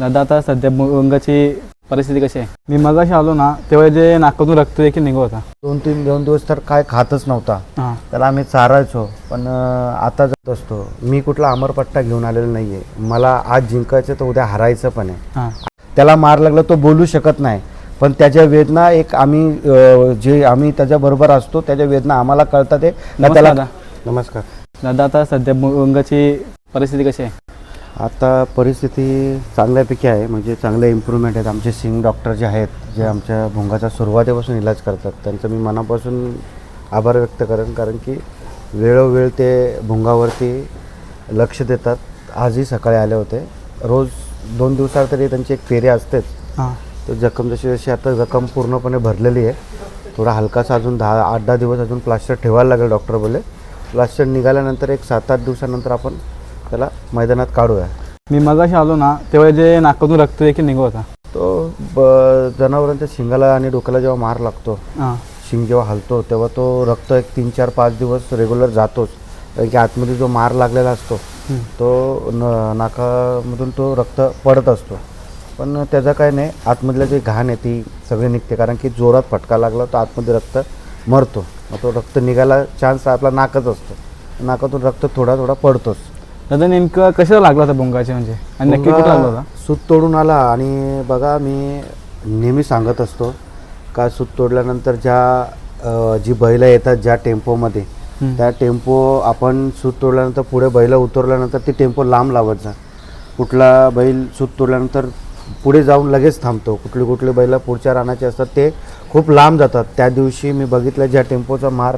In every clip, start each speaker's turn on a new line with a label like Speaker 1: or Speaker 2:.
Speaker 1: दादा आता सध्या मुंगाची परिस्थिती कशी आहे? मी मगाशी आलो ना तेव्हा जे नाकातून रक्त देखील निघत होता.
Speaker 2: दोन तीन दोन दिवस तर काय खातच नव्हता.
Speaker 1: हां.
Speaker 2: त्याला आम्ही चारायचो पण अं, आता जात असतो. मी कुठला अमरपट्टा घेऊन आलेला नाही आहे मला आज जिंकायचं तर उद्या हारायचं पण आहे.
Speaker 1: हां.
Speaker 2: त्याला मार लागला तो बोलू शकत नाही. पण त्याच्या वेदना एक आम्ही अं, जे आम्ही त्याच्याबरोबर असतो त्याच्या वेदना आम्हाला कळतात ते का
Speaker 1: नमस्कार
Speaker 2: त्याला
Speaker 1: दादा.
Speaker 2: नमस्कार.
Speaker 1: दादा आता सध्या मुंगाची परिस्थिती कशी आहे?
Speaker 2: आता परिस्थिती चांगल्यापैकी आहे. म्हणजे चांगले इम्प्रूव्हमेंट आहेत. आमचे सिंग डॉक्टर जे आहेत जे आमच्या भुंगाचा सुरुवातीपासून इलाज करतात त्यांचं मी मनापासून आभार व्यक्त करेन. कारण की वेळोवेळ ते भुंगावरती लक्ष देतात. आजही सकाळी आले होते. रोज दोन दिवसात तरी त्यांची एक फेरी असतेच. तर जखम जशी जशी आता जखम पूर्णपणे भरलेली आहे. थोडा हलकासा अजून दहा आठ दहा दिवस अजून प्लास्टर ठेवायला लागेल डॉक्टर बोले प्लास्टर निघाल्यानंतर एक सात आठ दिवसानंतर आपण त्याला मैदानात काढूया.
Speaker 1: मी मगाशी आलो ना तेव्हा जे नाकातून रक्त देखील निघत होता.
Speaker 2: तो ब जनावरांच्या शिंगाला आणि डोक्याला जेव्हा मार लागतो
Speaker 1: हां.
Speaker 2: शिंग जेव्हा हलतो तेव्हा तो रक्त एक तीन चार पाच दिवस रेग्युलर जातोच. कारण की आतमध्ये जो मार लागलेला असतो. तो न नाकामधून तो रक्त पडत असतो. पण त्याचं काय नाही आतमधलं जे घाण आहे ती सगळी निघते कारण की जोरात फटका लागला तर आतमध्ये रक्त मरतो. मग तो रक्त निघायला चान्स आपला नाकच असतो. नाकातून रक्त थोडा थोडा पडतोच.
Speaker 1: दादा नेमकं कशाला लागला होता भुंगाचे म्हणजे? आणि नक्की कुठं लागला होता?
Speaker 2: सूत तोडून आला आणि बघा मी नेहमी सांगत असतो का सूत तोडल्यानंतर ज्या जी बैलं येतात ज्या टेम्पोमध्ये. त्या टेम्पो आपण सूत तोडल्यानंतर पुढे बैलं उतरल्यानंतर ती टेम्पो लांब लावत जा. कुठला बैल सूत तोडल्यानंतर पुढे जाऊन लगेच थांबतो. कुठली कुठली बैलं पुढच्या रानाचे असतात ते खूप लांब जातात. त्या दिवशी मी बघितलं ज्या टेम्पोचा मार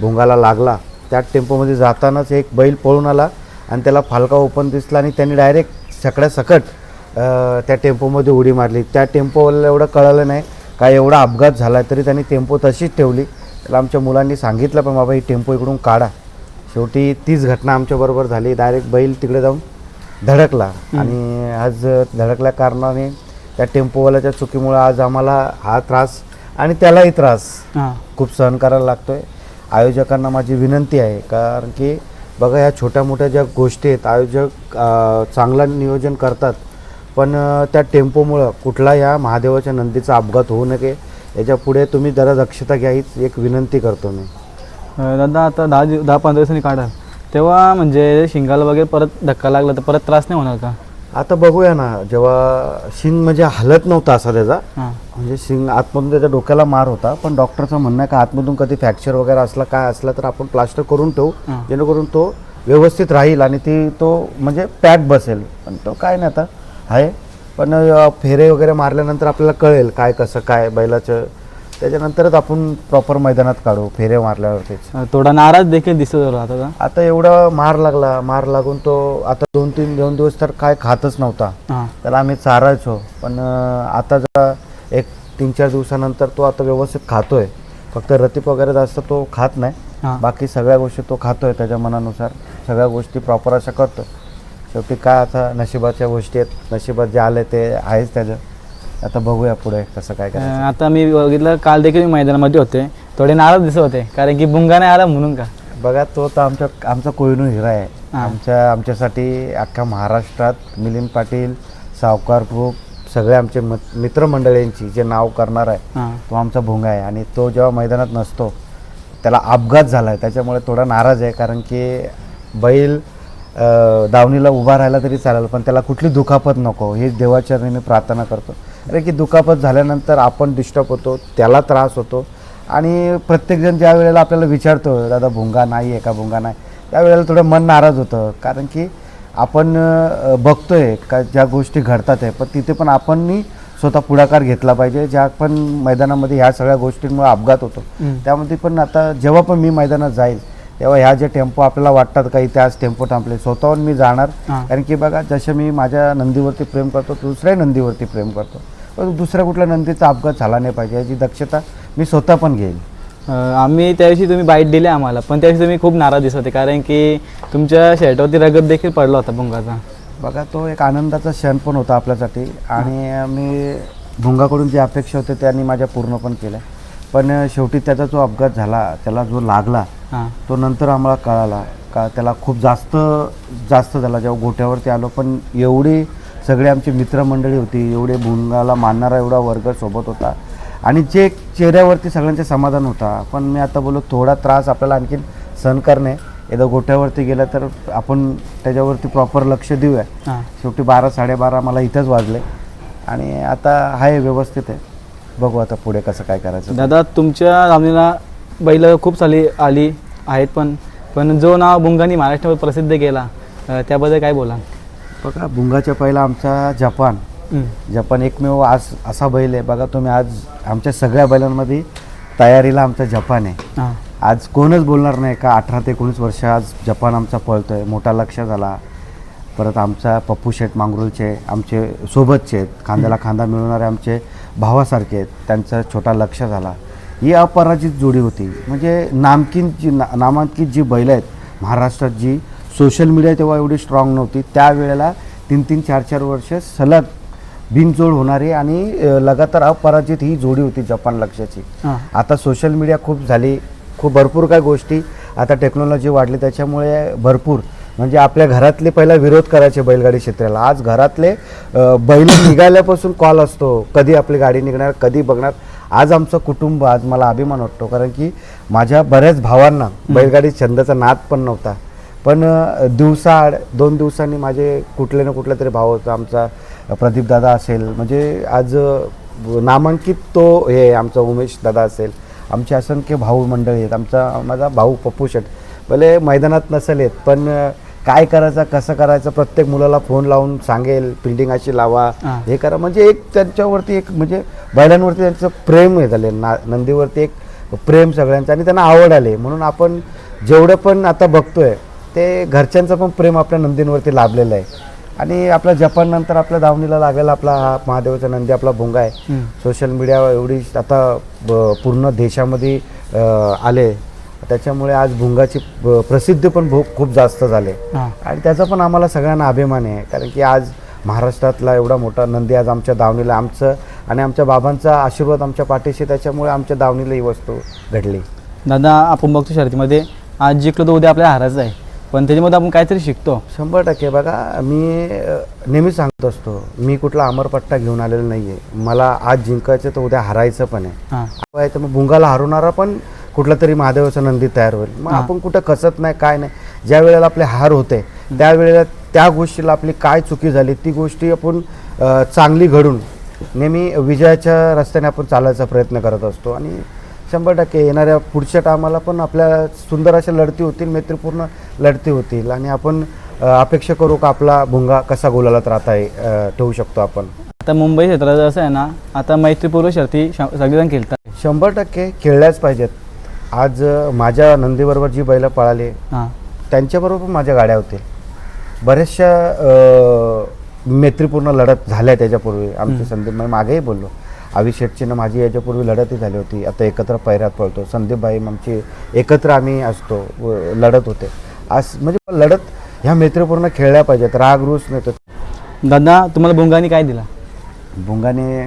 Speaker 2: भोंगाला लागला त्या टेम्पोमध्ये जातानाच एक बैल पळून आला. आणि त्याला फालका ओपन दिसला आणि त्यांनी डायरेक्ट सगळ्या सकट त्या टेम्पोमध्ये उडी मारली. त्या टेम्पोवाल्याला एवढं कळलं नाही. काय एवढा अपघात झाला तरी त्यांनी टेम्पो तशीच ठेवली. त्याला आमच्या मुलांनी सांगितलं पण बाबा ही टेम्पो इकडून काढा. शेवटी तीच घटना आमच्याबरोबर झाली. डायरेक्ट बैल तिकडे जाऊन धडकला. आणि आज धडकल्या कारणाने त्या टेम्पोवाल्याच्या चुकीमुळे आज आम्हाला हा त्रास आणि त्यालाही त्रास खूप सहन करायला लागतोय. आयोजकांना माझी विनंती आहे कारण की बघा ह्या छोट्या मोठ्या ज्या गोष्टी आहेत आयोजक चांगलं नियोजन करतात पण त्या टेम्पोमुळं कुठला या महादेवाच्या नंदीचा अपघात होऊ नये याच्यापुढे तुम्ही जरा दक्षता घ्या हीच एक विनंती करतो मी.
Speaker 1: दादा आता दहा दिव दहा पंधरा दिवसांनी काढाल तेव्हा म्हणजे शिंगाला वगैरे परत धक्का लागला तर परत त्रास नाही होणार का?
Speaker 2: आता बघूया ना जेव्हा शिंग म्हणजे हलत नव्हता असा त्याचा म्हणजे शिंग आतमधून त्याच्या डोक्याला मार होता पण डॉक्टरचं म्हणणं आहे का आतमधून कधी फ्रॅक्चर वगैरे असला काय असला तर आपण प्लास्टर करून ठेवू. जेणेकरून तो व्यवस्थित राहील आणि ती तो म्हणजे पॅक बसेल. पण तो काय नाही आता आहे. पण फेरे वगैरे मारल्यानंतर आपल्याला कळेल काय कसं काय बैलाचं त्याच्यानंतरच आपण प्रॉपर मैदानात काढू फेरे मारल्यावरतीच
Speaker 1: थोडा नाराज देखील दिसत होता आता
Speaker 2: आता एवढा मार लागला मार लागून तो आता दोन तीन दोन दिवस तर काय खातच नव्हता.
Speaker 1: हां.
Speaker 2: त्याला आम्ही चारायचो पण अं, आता जरा एक तीन चार दिवसानंतर तो आता व्यवस्थित खातोय. फक्त रतीप वगैरे जास्त तो खात नाही. बाकी सगळ्या गोष्टी तो खातोय त्याच्या मनानुसार. सगळ्या गोष्टी प्रॉपर अशा करतो शेवटी काय आता नशिबाच्या गोष्टी आहेत नशिबात जे आले ते आहेच त्याचं. आता बघूया पुढे कसं काय करायचं.
Speaker 1: आता मी बघितलं काल देखील मी मैदानामध्ये होते. थोडे नाराज दिसत होते कारण की बुंगा नाही आला म्हणून का?
Speaker 2: बघा तो तर आमच्या आमचा कोहिनूर हिरा आहे.
Speaker 1: हां.
Speaker 2: आमच्या आमच्यासाठी अख्ख्या महाराष्ट्रात मिलिंद पाटील सावकार ग्रुप सगळे आमचे मत- मित्रमंडळींची जे नाव करणार आहे
Speaker 1: हां.
Speaker 2: तो आमचा भोंगा आहे. आणि तो जेव्हा मैदानात नसतो त्याला अपघात झाला आहे त्याच्यामुळे थोडा नाराज आहे कारण की बैल अ, दावणीला उभा राहिला तरी चालेल पण त्याला कुठली दुखापत नको. ही मी प्रार्थना करतो. अरे की दुखापत झाल्यानंतर आपण डिस्टर्ब होतो त्याला त्रास होतो. आणि प्रत्येकजण ज्या वेळेला आपल्याला विचारतो दादा भुंगा नाही आहे का? भुंगा नाही. त्यावेळेला थोडं मन नाराज होतं. कारण की आपण अ, बघतोय का ज्या गोष्टी घडतात आहे पण तिथे पण आपणही स्वतः पुढाकार घेतला पाहिजे. ज्या पण मैदानामध्ये ह्या सगळ्या गोष्टींमुळे अपघात होतो. त्यामध्ये पण आता जेव्हा पण मी मैदानात जाईल तेव्हा ह्या जे टेम्पो आपल्याला वाटतात का इथे आज टेम्पो थांबले स्वतःहून मी जाणार. कारण की बघा जसं मी माझ्या नंदीवरती प्रेम करतो दुसऱ्या नंदीवरती प्रेम करतो. दुसऱ्या कुठल्या नंदीचा अपघात झाला नाही पाहिजे याची दक्षता मी स्वतः पण घेईल
Speaker 1: आम्ही त्या दिवशी तुम्ही बाईट दिली आम्हाला पण त्या दिवशी तुम्ही खूप नाराज दिसत होते कारण की तुमच्या शर्टवरती रगत देखील पडला होता भुंगाचा.
Speaker 2: बघा तो एक आनंदाचा क्षण पण होता आपल्यासाठी आणि मी भुंगाकडून जी अपेक्षा होते त्यांनी माझ्या पूर्ण पण केल्या. पण शेवटी त्याचा जो अपघात झाला त्याला जो लागला तो नंतर आम्हाला कळाला का त्याला खूप जास्त जास्त झाला जेव्हा गोट्यावरती आलो पण एवढी सगळे आमचे मित्रमंडळी होती एवढे भुंगाला मानणारा एवढा वर्ग सोबत होता. आणि जे चेहऱ्यावरती सगळ्यांचे समाधान होता पण मी आता बोललो थोडा त्रास आपल्याला आणखीन सहन करणे. एकदा गोठ्यावरती गेला तर आपण त्याच्यावरती प्रॉपर लक्ष देऊया. शेवटी बारा साडेबारा मला इथंच वाजले. आणि आता आहे व्यवस्थित आहे. बघू आता पुढे कसं काय करायचं.
Speaker 1: दादा तुमच्या धावणीला बैल खूप साली आली आहेत पण पण जो नाव बुंगानी महाराष्ट्रावर प्रसिद्ध केला त्याबद्दल काय बोला
Speaker 2: बघा भुंगाच्या पहिला आमचा जपान. जपान एकमेव आज असा बैल आहे. बघा तुम्ही आज आमच्या सगळ्या बैलांमध्ये तयारीला आमचा जपान आहे. आज कोणच बोलणार नाही का? अठरा ते एकोणीस वर्ष आज जपान आमचा पळतोय. मोठा लक्ष झाला. परत आमचा पप्पू शेठ मांगरूळचे आमचे सोबतचे आहेत. खांद्याला खांदा मिळवणारे आमचे भावासारखे आहेत. त्यांचा छोटा लक्ष झाला. ही अपराजित जोडी होती. म्हणजे नामकीन जी ना नामांकित जी बैल आहेत महाराष्ट्रात जी सोशल मीडिया तेव्हा एवढी स्ट्रॉंग नव्हती. त्यावेळेला तीन तीन चार चार वर्ष सलग बिनजोड होणारी आणि लगातार अपराजित ही जोडी होती जपान लक्षाची आता सोशल मीडिया खूप झाली खूप भरपूर काय गोष्टी आता टेक्नॉलॉजी वाढली त्याच्यामुळे भरपूर. म्हणजे आपल्या घरातले पहिला विरोध करायचे बैलगाडी क्षेत्राला. आज घरातले बैल निघाल्यापासून कॉल असतो कधी आपली गाडी निघणार कधी बघणार. आज आमचं कुटुंब आज मला अभिमान वाटतो कारण की माझ्या बऱ्याच भावांना बैलगाडी छंदाचा नाद पण नव्हता. पण दिवसाआड दोन दिवसांनी माझे कुठले ना कुठले तरी भाव होता. आमचा प्रदीप दादा असेल म्हणजे आज नामांकित तो हे आमचा उमेश दादा असेल. आमचे असंख्य भाऊ मंडळी आहेत. आमचा माझा भाऊ पप्पू शेट. भले मैदानात नसेल येत पण काय करायचं कसं करायचं प्रत्येक मुलाला फोन लावून सांगेल फिल्डिंग अशी लावा.
Speaker 1: हां.
Speaker 2: हे करा. म्हणजे एक त्यांच्यावरती एक म्हणजे बैलांवरती त्यांचं प्रेम हे झाले ना नंदीवरती एक प्रेम सगळ्यांचं. आणि त्यांना आवड आले. म्हणून आपण जेवढं पण आता बघतोय ते घरच्यांचं पण प्रेम आपल्या नंदींवरती लाभलेलं आहे. आणि आपल्या जपान नंतर आपल्या दावणीला लागलेला आपला हा महादेवाचा नंदी आपला भोंगा आहे. सोशल मीडिया एवढी आता पूर्ण देशामध्ये आले. त्याच्यामुळे आज भुंगाची प्रसिद्धी पण भो खूप जास्त झाले. आणि त्याचा पण आम्हाला सगळ्यांना अभिमान आहे. कारण की आज महाराष्ट्रातला एवढा मोठा नंदी आज आमच्या दावणीला आमचं आणि आमच्या बाबांचा आशीर्वाद आमच्या पाठीशी त्याच्यामुळे आमच्या दावणीला ही वस्तू घडली.
Speaker 1: दादा आपण बघतो शर्यतीमध्ये. आज जिंकलो तर उद्या आपल्याला हारायचं आहे. पण त्याच्यामध्ये आपण काहीतरी शिकतो.
Speaker 2: शंभर टक्के. बघा मी अ, नेहमी सांगत असतो मी कुठला अमरपट्टा घेऊन आलेलो नाही आहे मला आज जिंकायचं तर उद्या हरायचं पण आहे.
Speaker 1: हां.
Speaker 2: आहे तर मग भुंगाला हरवणारा पण कुठला तरी महादेवाचा नंदी तयार होईल. मग. आपण कुठं कसत नाही काय नाही. ज्या वेळेला आपले हार होते त्यावेळेला त्या गोष्टीला आपली काय चुकी झाली ती गोष्टी आपण अ, चांगली घडून नेहमी विजयाच्या रस्त्याने आपण चालायचा प्रयत्न करत असतो. आणि शंभर टक्के येणाऱ्या पुढच्या टायमाला पण आपल्या सुंदर अशा लढती होतील मैत्रीपूर्ण लढती होतील. आणि आपण अपेक्षा करू का आपला भुंगा कसा गोलालात राहता ठेवू शकतो आपण.
Speaker 1: आता मुंबई क्षेत्राचं असं आहे ना आता मैत्रीपूर्व शर्ती सगळेजण खेळतात.
Speaker 2: शंभर टक्के खेळल्याच पाहिजेत. आज माझ्या नंदीबरोबर जी बैलं पळाली
Speaker 1: हां.
Speaker 2: त्यांच्याबरोबर माझ्या गाड्या होतील बऱ्याचशा मैत्रीपूर्ण लढत झाल्या त्याच्यापूर्वी आमची संदीप मागेही बोललो. आवी शेटचीनं माझी याच्यापूर्वी लढतही झाली होती. आता एकत्र पैऱ्यात पळतो. संदीपबाई आमची एकत्र आम्ही असतो लढत होते. आज म्हणजे लढत ह्या मैत्रीपूर्ण खेळल्या पाहिजेत. राग रूस नेतो
Speaker 1: दादा तुम्हाला बुंगानी काय दिला?
Speaker 2: भुंगाने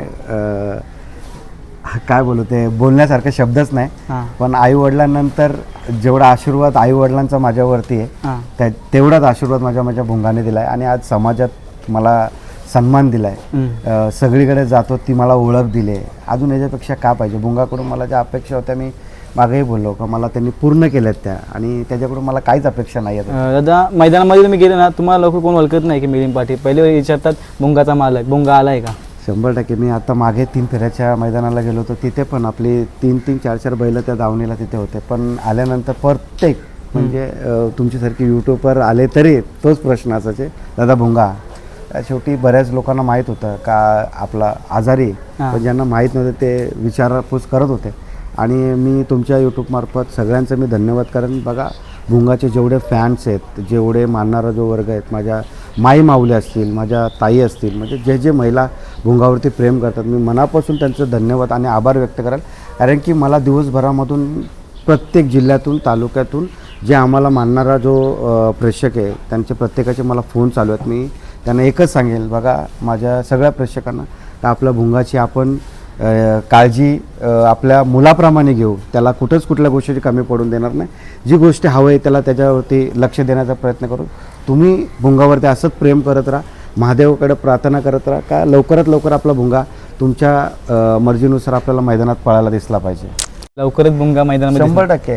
Speaker 2: काय बोलू ते बोलण्यासारखे शब्दच नाही. पण आई वडिलांनंतर जेवढा आशीर्वाद आई वडिलांचा माझ्यावरती आहे त्या तेवढाच आशीर्वाद माझ्या माझ्या भुंगाने दिला आहे आणि आज समाजात मला सन्मान दिला आहे
Speaker 1: हम्म.
Speaker 2: सगळीकडे जातो ती मला ओळख दिली. आहे अजून याच्यापेक्षा का पाहिजे? भुंगाकडून मला ज्या अपेक्षा होत्या मी मागेही बोललो का मला त्यांनी पूर्ण केल्यात त्या. आणि त्याच्याकडून मला काहीच अपेक्षा नाही आहेत.
Speaker 1: दादा मैदानामध्ये तुम्ही गेले ना तुम्हाला लोक कोण ओळखत नाही की मिलिंद पाटील? पहिले विचारतात बुंगाचा मालक बुंगा आलाय का?
Speaker 2: शंभर टक्के. मी आता मागे तीन फेऱ्याच्या मैदानाला गेलो होतो. तिथे पण आपली तीन तीन चार चार बैलं त्या दावणीला तिथे होते. पण आल्यानंतर प्रत्येक म्हणजे तुमच्यासारखे यूट्यूबवर आले तरी तोच प्रश्न असायचे. दादा भुंगा शेवटी बऱ्याच लोकांना माहीत होतं का आपला आजारी आहे. पण ज्यांना माहीत नव्हते ते विचारपूस करत होते. आणि मी तुमच्या यूट्यूबमार्फत सगळ्यांचं मी धन्यवाद कारण बघा भुंगाचे जेवढे फॅन्स आहेत जेवढे मानणारा जो वर्ग आहेत माझ्या माई माऊली असतील माझ्या ताई असतील म्हणजे जे जे महिला भुंगावरती प्रेम करतात मी मनापासून त्यांचं धन्यवाद आणि आभार व्यक्त कराल. कारण की मला दिवसभरामधून प्रत्येक जिल्ह्यातून तालुक्यातून जे आम्हाला मानणारा जो अ, प्रेक्षक आहे त्यांचे प्रत्येकाचे मला फोन चालू आहेत. मी त्यांना एकच सांगेल बघा माझ्या सगळ्या प्रेक्षकांना का आपल्या भुंगाची आपण काळजी आपल्या मुलाप्रमाणे घेऊ. त्याला कुठंच कुठल्या गोष्टीची कमी पडून देणार नाही. जी गोष्ट हवं आहे त्याला त्याच्यावरती लक्ष देण्याचा प्रयत्न करू. तुम्ही भुंगावरती असंच प्रेम करत राहा. महादेवाकडे प्रार्थना करत राहा. का लवकरात लवकर आपला भुंगा तुमच्या मर्जीनुसार आपल्याला मैदानात पळायला दिसला पाहिजे?
Speaker 1: लवकरच बुंगा मैदानामध्ये
Speaker 2: शंभर टक्के.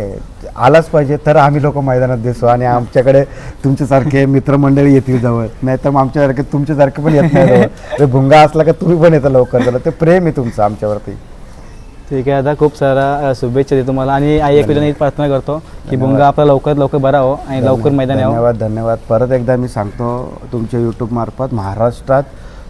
Speaker 2: आलाच पाहिजे तर आम्ही लोक मैदानात दिसू. आणि आमच्याकडे तुमच्यासारखे मित्रमंडळी येतील जवळ. नाहीतर मग आमच्यासारखे तुमच्यासारखे पण येत नाही भुंगा असला का तुम्ही पण येता लवकर जरा. ते प्रेम आहे तुमचं आमच्यावरती.
Speaker 1: ठीक आहे आता खूप सारा शुभेच्छा देतो तुम्हाला. आणि आई एकविराने प्रार्थना करतो की बुंगा आपला लवकरात लवकर बरा हो आणि लवकर मैदान यावं.
Speaker 2: धन्यवाद धन्यवाद. परत एकदा मी सांगतो तुमच्या यूट्यूब मार्फत महाराष्ट्रात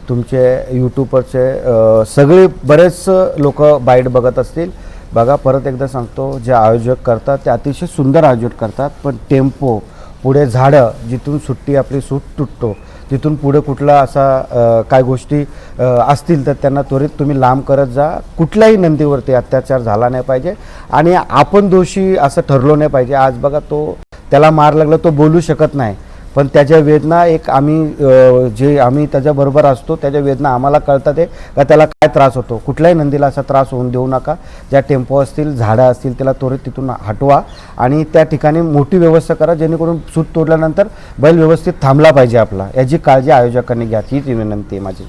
Speaker 2: तुमचे यूट्यूबरचे अ, सगळे बरेच लोक बाईट बघत असतील. बघा परत एकदा सांगतो जे आयोजक करतात ते अतिशय सुंदर आयोजन करतात पण टेम्पो पुढे झाडं जिथून सुट्टी आपली सूट तुटतो तिथून पुढे कुठला असा काय गोष्टी असतील तर त्यांना त्वरित तुम्ही लांब करत जा. कुठल्याही नंदीवरती अत्याचार झाला नाही पाहिजे आणि आपण दोषी असं ठरलो नाही पाहिजे. आज बघा तो त्याला मार लागला तो बोलू शकत नाही. पण त्याच्या वेदना एक आम्ही जे आम्ही त्याच्याबरोबर असतो त्याच्या वेदना आम्हाला कळतात ते का त्याला काय त्रास होतो? कुठल्याही नंदीला असा त्रास होऊन देऊ नका. ज्या टेम्पो असतील झाडं असतील त्याला त्वरित तिथून हटवा आणि त्या ठिकाणी मोठी व्यवस्था करा जेणेकरून सूत तोडल्यानंतर बैल व्यवस्थित थांबला पाहिजे आपला. याची काळजी आयोजकांनी घ्या. हीच विनंती आहे माझी.